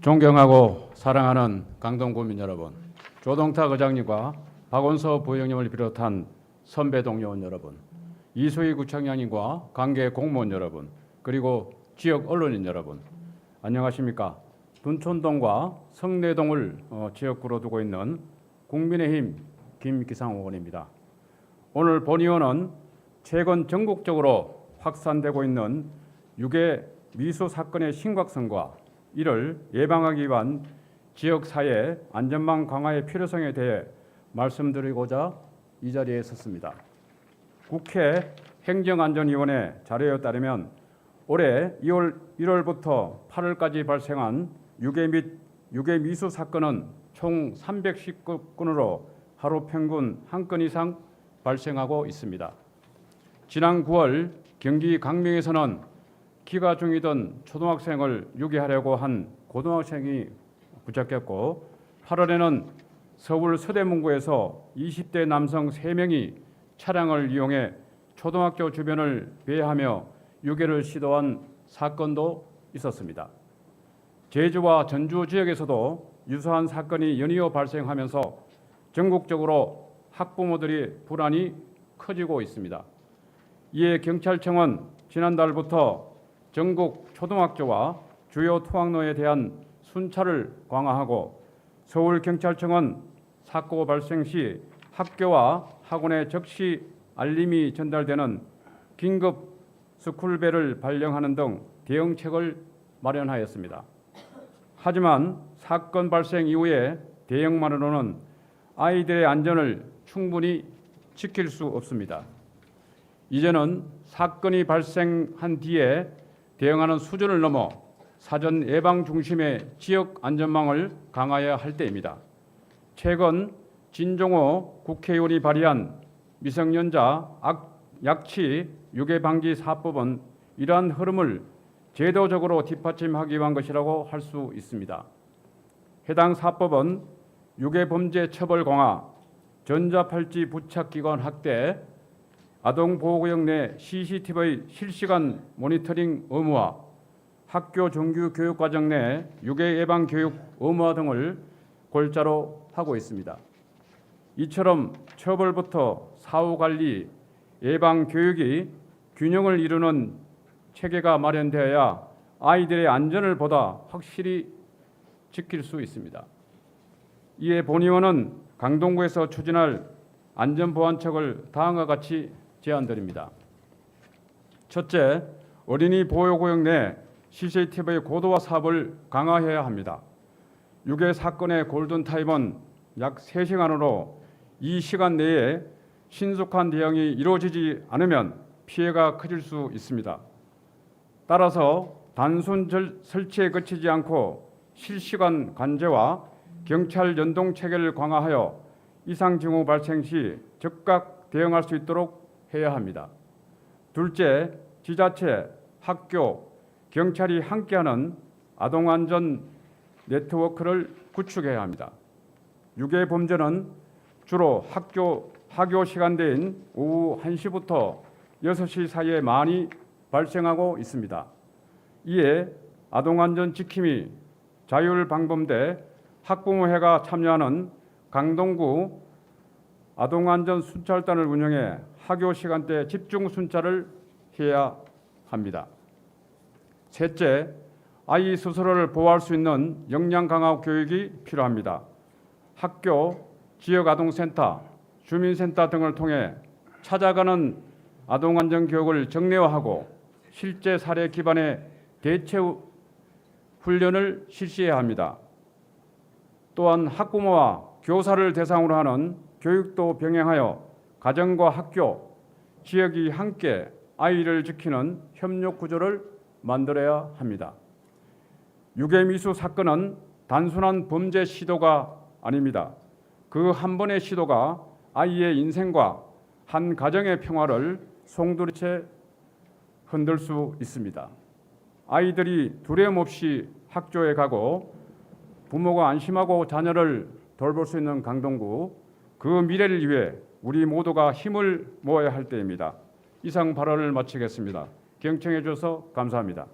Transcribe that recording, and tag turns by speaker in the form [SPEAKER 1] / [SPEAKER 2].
[SPEAKER 1] 존경하고 사랑하는 강동 구민 여러분, 조동탁 의장님과 박원서 부의장님을 비롯한 선배 동료원 여러분, 이수희 구청장님과 관계 공무원 여러분, 그리고 지역 언론인 여러분, 안녕하십니까? 둔촌동과 성내동을 어, 지역구로 두고 있는 국민의힘 김기상 의원입니다. 오늘 본의원은 최근 전국적으로 확산되고 있는 유괴 미수 사건의 심각성과 이를 예방하기 위한 지역 사회 안전망 강화의 필요성에 대해 말씀드리고자 이 자리에 섰습니다. 국회 행정안전위원회 자료에 따르면 올해 2월 1월부터 8월까지 발생한 유괴 및 유괴 미수 사건은 총 319건으로 하루 평균 한 건 이상 발생하고 있습니다. 지난 9월 경기 강명에서는 기가 중이던 초등학생을 유기하려고 한 고등학생이 붙잡혔고 8월에는 서울 서대문구에서 20대 남성 3명이 차량을 이용해 초등학교 주변을 배회하며 유괴를 시도한 사건도 있었습니다. 제주와 전주 지역에서도 유사한 사건이 연이어 발생하면서 전국적으로 학부모들이 불안이 커지고 있습니다. 이에 경찰청은 지난달부터 전국 초등학교와 주요 통학로에 대한 순찰을 강화하고 서울경찰청은 사고 발생 시 학교와 학원에 즉시 알림이 전달되는 긴급 스쿨벨을 발령하는 등 대응책을 마련하였습니다. 하지만 사건 발생 이후에 대응만으로는 아이들의 안전을 충분히 지킬 수 없습니다. 이제는 사건이 발생한 뒤에 대응하는 수준을 넘어 사전 예방 중심의 지역 안전망을 강화해야 할 때입니다. 최근 진종호 국회의원이 발의한 미성년자 악, 약취 유괴 방지 사법은 이러한 흐름을 제도적으로 뒷받침하기 위한 것이라고 할 수 있습니다. 해당 사법은 유괴 범죄 처벌 강화, 전자팔찌 부착 기관 확대, 아동보호구역 내 CCTV 실시간 모니터링 의무화, 학교 정규 교육 과정 내 유괴 예방 교육 의무화 등을 골자로 하고 있습니다. 이처럼 처벌부터 사후 관리, 예방 교육이 균형을 이루는 체계가 마련되어야 아이들의 안전을 보다 확실히 지킬 수 있습니다. 이에 본의원은 강동구에서 추진할 안전보안책을 다음과 같이 제안드립니다. 첫째, 어린이 보호구역 내 CCTV 고도화 사업을 강화해야 합니다. 유괴 사건의 골든타임은 약 3시간으로 이 시간 내에 신속한 대응이 이루어지지 않으면 피해가 커질 수 있습니다. 따라서 단순 절, 설치에 그치지 않고 실시간 관제와 경찰 연동 체계를 강화하여 이상 징후 발생 시 즉각 대응할 수 있도록 해야 합니다. 둘째, 지자체, 학교, 경찰이 함께하는 아동안전 네트워크를 구축해야 합니다. 유괴 범죄는 주로 학교 학교 시간대인 오후 1시부터 6시 사이에 많이 발생하고 있습니다. 이에 아동안전 지킴이 자율방범대 학부모회가 참여하는 강동구 아동안전 순찰단을 운영해 학교 시간대 집중 순찰을 해야 합니다. 셋째, 아이 스스로를 보호할 수 있는 역량 강화 교육이 필요합니다. 학교, 지역 아동센터, 주민센터 등을 통해 찾아가는 아동 안전 교육을 정례화하고 실제 사례 기반의 대체 훈련을 실시해야 합니다. 또한 학부모와 교사를 대상으로 하는 교육도 병행하여 가정과 학교, 지역이 함께 아이를 지키는 협력 구조를 만들어야 합니다. 유괴 미수 사건은 단순한 범죄 시도가 아닙니다. 그 한 번의 시도가 아이의 인생과 한 가정의 평화를 송두리째 흔들 수 있습니다. 아이들이 두려움 없이 학교에 가고 부모가 안심하고 자녀를 돌볼 수 있는 강동구 그 미래를 위해 우리 모두가 힘을 모아야 할 때입니다. 이상 발언을 마치겠습니다. 경청해 주셔서 감사합니다.